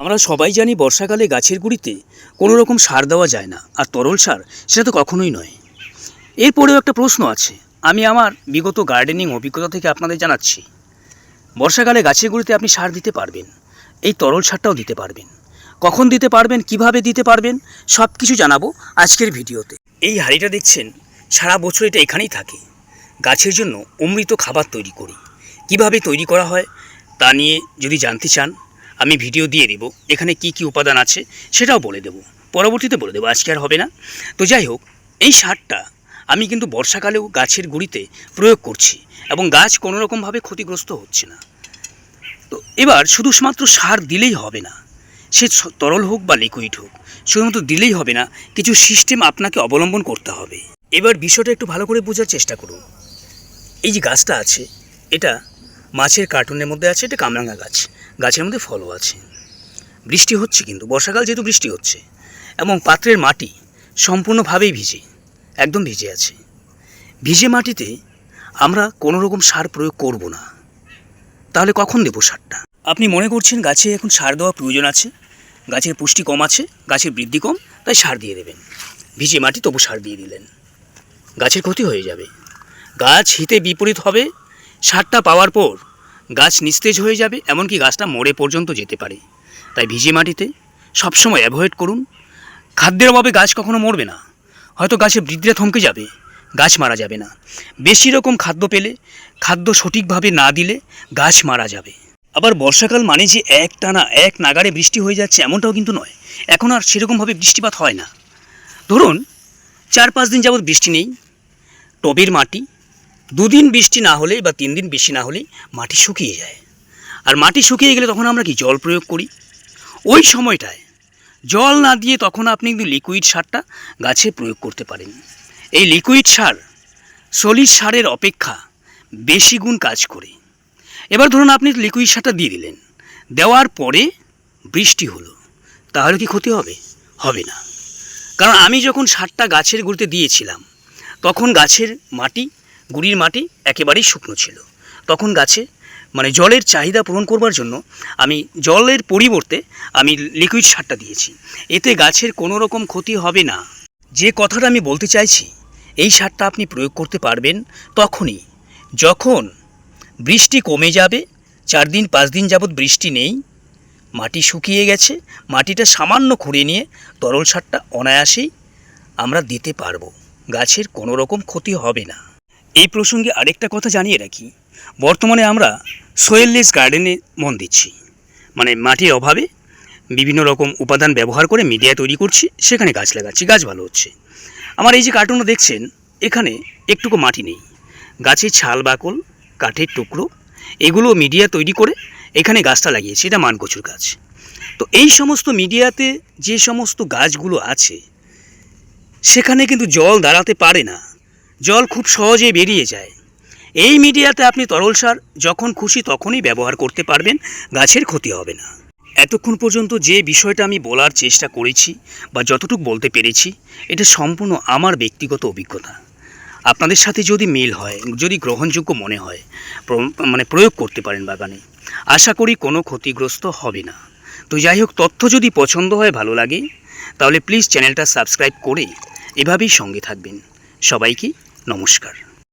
আমরা সবাই জানি বর্ষাকালে গাছের গুঁড়িতে কোনো রকম সার দেওয়া যায় না, আর তরল সার সেটা তো কখনোই নয়। এরপরেও একটা প্রশ্ন আছে, আমি আমার বিগত গার্ডেনিং অভিজ্ঞতা থেকে আপনাদের জানাচ্ছি। বর্ষাকালে গাছের গুঁড়িতে আপনি সার দিতে পারবেন, এই তরল সারটাও দিতে পারবেন। কখন দিতে পারবেন, কীভাবে দিতে পারবেন সব কিছু জানাব আজকের ভিডিওতে। এই হাঁড়িটা দেখছেন, সারা বছর এটা এখানেই থাকে। গাছের জন্য অমৃত খাবার তৈরি করি। কীভাবে তৈরি করা হয়, তা নিয়ে যদি জানতে চান আমি ভিডিও দিয়ে দেবো, এখানে কি কি উপাদান আছে সেটাও বলে দেবো, পরবর্তীতে বলে দেবো, আজকে আর হবে না। তো যাই হোক, এই সারটা আমি কিন্তু বর্ষাকালেও গাছের গুঁড়িতে প্রয়োগ করছি এবং গাছ কোনো রকমভাবে ক্ষতিগ্রস্ত হচ্ছে না। তো এবার শুধু শুধুমাত্র সার দিলেই হবে না, সে তরল হোক বা লিকুইড হোক, শুধুমাত্র দিলেই হবে না, কিছু সিস্টেম আপনাকে অবলম্বন করতে হবে। এবার বিষয়টা একটু ভালো করে বোঝার চেষ্টা করুন। এই যে গাছটা আছে, এটা মাছের কার্টুনের মধ্যে আছে, এটা কামরাঙ্গা গাছ। গাছের মধ্যে ফলও আছে। বৃষ্টি হচ্ছে কিন্তু, বর্ষাকাল যেহেতু বৃষ্টি হচ্ছে, এবং পাত্রের মাটি সম্পূর্ণভাবেই ভিজে, একদম ভিজে আছে। ভিজে মাটিতে আমরা কোনো রকম সার প্রয়োগ করব না। তাহলে কখন দেবো সারটা? আপনি মনে করছেন গাছে এখন সার দেওয়া প্রয়োজন আছে? গাছের পুষ্টি কম আছে, গাছের বৃদ্ধি কম, তাই সার দিয়ে দেবেন। ভিজে মাটি তবু সার দিয়ে দিলেন। গাছের ক্ষতি হয়ে যাবে। গাছ হিতে বিপরীত হবে সারটা পাওয়ার পর গাছ নিস্তেজ হয়ে যাবে, এমনকি গাছটা মরে পর্যন্ত যেতে পারে। তাই ভিজে মাটিতে সবসময় অ্যাভয়েড করুন। খাদ্যের অভাবে গাছ কখনো মরবে না। হয়তো গাছের বৃদ্ধিটা থমকে যাবে, গাছ মারা যাবে না। বেশি রকম খাদ্য পেলে, খাদ্য সঠিকভাবে না দিলে গাছ মারা যাবে। আবার বর্ষাকাল মানে যে এক টানা, এক নাগারে বৃষ্টি হয়ে যাচ্ছে এমনটাও কিন্তু নয়। এখন আর সেরকমভাবে বৃষ্টিপাত হয় না। ধরুন, চার পাঁচ দিন যাবৎ বৃষ্টি নেই। টবের মাটি দুদিন বৃষ্টি না হলে বা তিন দিন বৃষ্টি না হলেই মাটি শুকিয়ে যায়। আর মাটি শুকিয়ে গেলে তখন আমরা কি জল প্রয়োগ করি? ওই সময়টায় জল না দিয়ে তখন আপনি কিন্তু লিকুইড সারটা গাছে প্রয়োগ করতে পারেন। এই লিকুইড সার সলিড সারের অপেক্ষা বেশি গুণ কাজ করে। এবার ধরুন আপনি লিকুইড সারটা দিয়ে দিলেন, দেওয়ার পরে বৃষ্টি হলো, তাহলে কি ক্ষতি হবে? হবে না। কারণ আমি যখন সারটা গাছের গুঁড়িতে দিয়েছিলাম, তখন গাছের মাটি গুড়ির মাটি একেবারেই শুকনো ছিল। তখন গাছে মানে জলের চাহিদা পূরণ করবার জন্য আমি জলের পরিবর্তে আমি লিকুইড সারটা দিয়েছি। এতে গাছের কোনো রকম ক্ষতি হবে না। যে কথাটা আমি বলতে চাইছি, এই সারটা আপনি প্রয়োগ করতে পারবেন তখনই। যখন বৃষ্টি কমে যাবে, চার দিন, পাঁচ দিন যাবৎ বৃষ্টি নেই, মাটি শুকিয়ে গেছে, মাটিটা সামান্য খুঁড়ে নিয়ে তরল সারটা অনায়াসেই আমরা দিতে পারব। গাছের কোনো রকম ক্ষতি হবে না। এই প্রসঙ্গে আরেকটা কথা জানিয়ে রাখি। বর্তমানে আমরা সোয়েললেস গার্ডেনে মন দিচ্ছি। মানে মাটির অভাবে বিভিন্ন রকম উপাদান ব্যবহার করে মিডিয়া তৈরি করছি, সেখানে গাছ লাগাচ্ছি, গাছ ভালো হচ্ছে। আমার এই যে কার্টুনও দেখছেন, এখানে একটুকু মাটি নেই। গাছের ছাল বাকল, কাঠের টুকরো, এগুলো মিডিয়া তৈরি করে এখানে গাছটা লাগিয়েছি, এটা মানকচুর গাছ। তো এই সমস্ত মিডিয়াতে যে সমস্ত গাছগুলো আছে, সেখানে কিন্তু জল দাঁড়াতে পারে না। জল খুব সহজে বেরিয়ে যায়। এই মিডিয়াতে আপনি তরল সার যখন খুশি তখনই ব্যবহার করতে পারবেন, গাছের ক্ষতি হবে না। এতক্ষণ পর্যন্ত যে বিষয়টা আমি বলার চেষ্টা করেছি বা যতটুকু বলতে পেরেছি, এটা সম্পূর্ণ আমার ব্যক্তিগত অভিজ্ঞতা। আপনাদের সাথে যদি মিল হয়, যদি গ্রহণযোগ্য মনে হয় মানে প্রয়োগ করতে পারেন বাগানে, আশা করি কোনো ক্ষতিগ্রস্ত হবে না। তো যাই হোক, তথ্য যদি পছন্দ হয়, ভালো লাগে, তাহলে প্লিজ চ্যানেলটা সাবস্ক্রাইব করে এভাবেই সঙ্গে থাকবেন। সবাইকে নমস্কার।